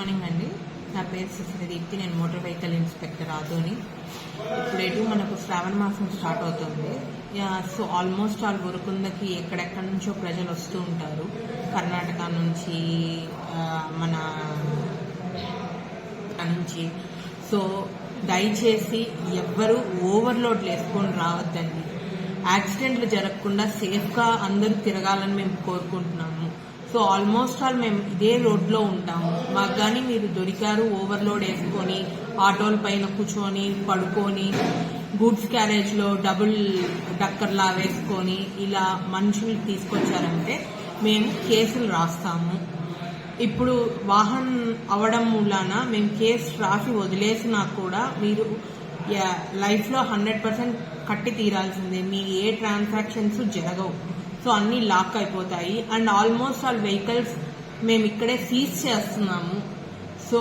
Morning అండి. నా పేరు సుశ్రీదీప్తి నేను మోటార్ వెహికల్ ఇన్స్పెక్టర్ ఆదోని. ఇప్పుడు మనకు శ్రావణ మాసం స్టార్ట్ అవుతుంది. యా, సో ఆల్మోస్ట్ ఆల్ గురుకుందకి ఎక్కడెక్కడి నుంచో ప్రజలు వస్తూ ఉంటారు. కర్ణాటక నుంచి మన నుంచి. సో దయచేసి ఎవ్వరూ ఓవర్లోడ్ వేసుకొని రావద్దండి. యాక్సిడెంట్లు జరగకుండా సేఫ్గా అందరూ తిరగాలని మేము కోరుకుంటున్నాము. సో ఆల్మోస్ట్ ఆల్ మేము ఇదే రోడ్లో ఉంటాము మాకు కానీ మీరు దొరికారు ఓవర్లోడ్ వేసుకొని ఆటోల పైన కూర్చొని పడుకొని గూడ్స్ క్యారేజ్లో డబుల్ డక్కర్లా వేసుకొని ఇలా మనుషులు తీసుకొచ్చారంటే మేము కేసులు రాస్తాము. ఇప్పుడు వాహన్ అవడం మూలాన మేము కేసు రాసి వదిలేసినా కూడా మీరు లైఫ్లో హండ్రెడ్ పర్సెంట్ కట్టి తీరాల్సిందే. మీ ఏ ట్రాన్సాక్షన్స్ జరగవు. సో అన్ని లాక్ అయిపోతాయి. అండ్ ఆల్మోస్ట్ ఆల్ వెహికల్స్ మేము ఇక్కడే సీజ్ చేస్తున్నాము. సో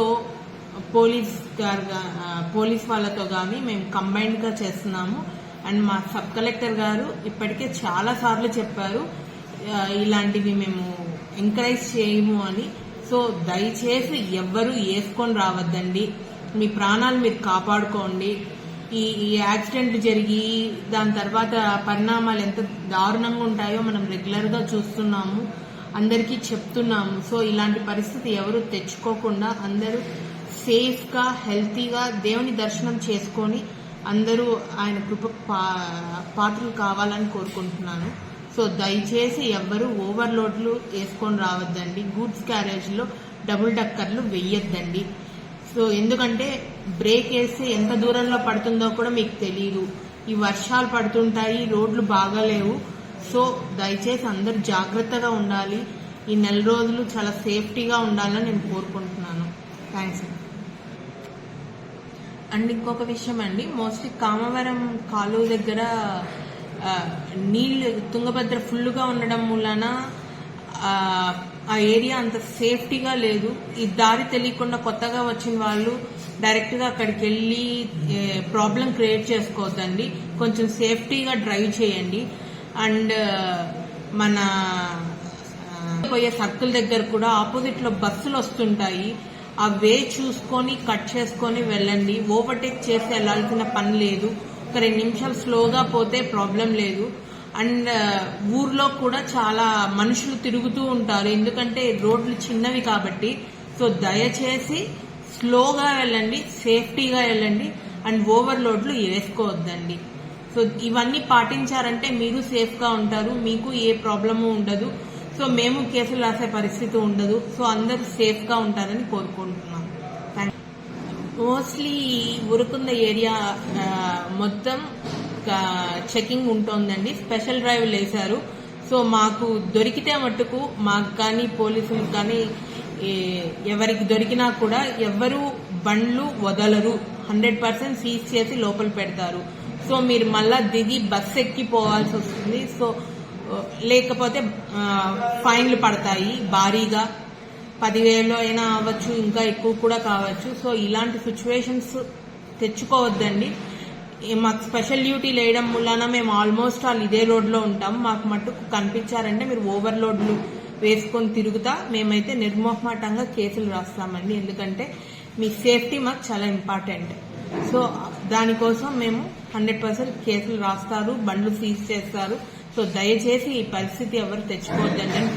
పోలీస్ గారు పోలీస్ వాళ్ళతో కానీ మేము కంబైన్డ్గా చేస్తున్నాము. అండ్ మా సబ్ కలెక్టర్ గారు ఇప్పటికే చాలా సార్లు చెప్పారు ఇలాంటివి మేము ఎంకరేజ్ చేయము అని. సో దయచేసి ఎవ్వరూ వేసుకొని రావద్దండి. మీ ప్రాణాలు మీరు కాపాడుకోండి. ఈ ఈ యాక్సిడెంట్ జరిగి దాని తర్వాత పరిణామాలు ఎంత దారుణంగా ఉంటాయో మనం రెగ్యులర్గా చూస్తున్నాము. అందరికీ చెప్తున్నాము. సో ఇలాంటి పరిస్థితి ఎవరు తెచ్చుకోకుండా అందరూ సేఫ్గా హెల్తీగా దేవుని దర్శనం చేసుకొని అందరూ ఆయన కృప పా- పాత్రలు కావాలని కోరుకుంటున్నాను. సో దయచేసి ఎవ్వరూ ఓవర్లోడ్లు వేసుకొని రావద్దండి. గూడ్స్ క్యారేజ్లో డబుల్ డక్కర్లు వెయ్యొద్దండి సో ఎందుకంటే బ్రేక్ వేస్తే ఎంత దూరంలో పడుతుందో కూడా మీకు తెలియదు ఈ వర్షాలు పడుతుంటాయి రోడ్లు బాగాలేవు సో దయచేసి అందరూ జాగ్రత్తగా ఉండాలి. ఈ నెల రోజులు చాలా సేఫ్టీగా ఉండాలని నేను కోరుకుంటున్నాను. థ్యాంక్స్ అండి అండ్ ఇంకొక విషయం అండి. మోస్ట్లీ కామవరం కాలువ దగ్గర నీళ్ళు తుంగభద్ర ఫుల్గా ఉండడం మూలన ఆ, ఏరియా అంత సేఫ్టీగా లేదు. ఈ దారి తెలియకుండా కొత్తగా వచ్చిన వాళ్ళు డైరెక్ట్గా అక్కడికి వెళ్ళి ప్రాబ్లం క్రియేట్ చేసుకోవద్దండి. కొంచెం సేఫ్టీగా డ్రైవ్ చేయండి. అండ్ మన పోయే సర్కిల్ దగ్గర కూడా ఆపోజిట్లో బస్సులు వస్తుంటాయి. ఆ వే చూసుకొని కట్ చేసుకొని వెళ్ళండి. ఓవర్టేక్ చేసి వెళ్ళాల్సిన పని లేదు. ఒక రెండు నిమిషాలు స్లోగా పోతే ప్రాబ్లం లేదు. అండ్ ఊర్లో కూడా చాలా మనుషులు తిరుగుతూ ఉంటారు. ఎందుకంటే రోడ్లు చిన్నవి కాబట్టి. సో దయచేసి స్లోగా వెళ్ళండి సేఫ్టీగా వెళ్ళండి అండ్ ఓవర్లోడ్లు వేసుకోవద్దండి. సో ఇవన్నీ పాటించారంటే మీరు సేఫ్గా ఉంటారు మీకు ఏ ప్రాబ్లము ఉండదు. సో మేము కేసులు రాసే పరిస్థితి ఉండదు. సో అందరూ సేఫ్గా ఉంటారని కోరుకుంటున్నాం. మోస్ట్లీ ఉరుకుంద ఏరియా మొత్తం చెకింగ్ ఉంటోందండి. స్పెషల్ డ్రైవ్ లేశారు. సో మాకు దొరికితే మట్టుకు మాకు కానీ పోలీసులకు కానీ ఎవరికి దొరికినా కూడా ఎవరు బండ్లు వదలరు. హండ్రెడ్ పర్సెంట్ సీజ్ చేసి లోపల పెడతారు. సో మీరు మళ్ళా దిగి బస్ ఎక్కి పోవాల్సి వస్తుంది. సో లేకపోతే ఫైన్లు పడతాయి. భారీగా. పదివేలు అయినా అవ్వచ్చు ఇంకా ఎక్కువ కూడా కావచ్చు. సో ఇలాంటి సిచ్యువేషన్స్ తెచ్చుకోవద్దండి. మాకు స్పెషల్ డ్యూటీ లేయడం వలన మేము ఆల్మోస్ట్ ఆల్ ఇదే రోడ్లో ఉంటాం. మాకు మట్టుకు కనిపించారంటే మీరు ఓవర్లోడ్లు వేసుకొని తిరుగుతా మేమైతే నిర్మోహమాటంగా కేసులు రాస్తామండి. ఎందుకంటే మీ సేఫ్టీ మాకు చాలా ఇంపార్టెంట్ సో దానికోసం మేము హండ్రెడ్ పర్సెంట్ కేసులు రాస్తారు బండ్లు సీజ్ చేస్తారు. సో దయచేసి ఈ పరిస్థితి ఎవరు తెచ్చుకోవద్దండి అని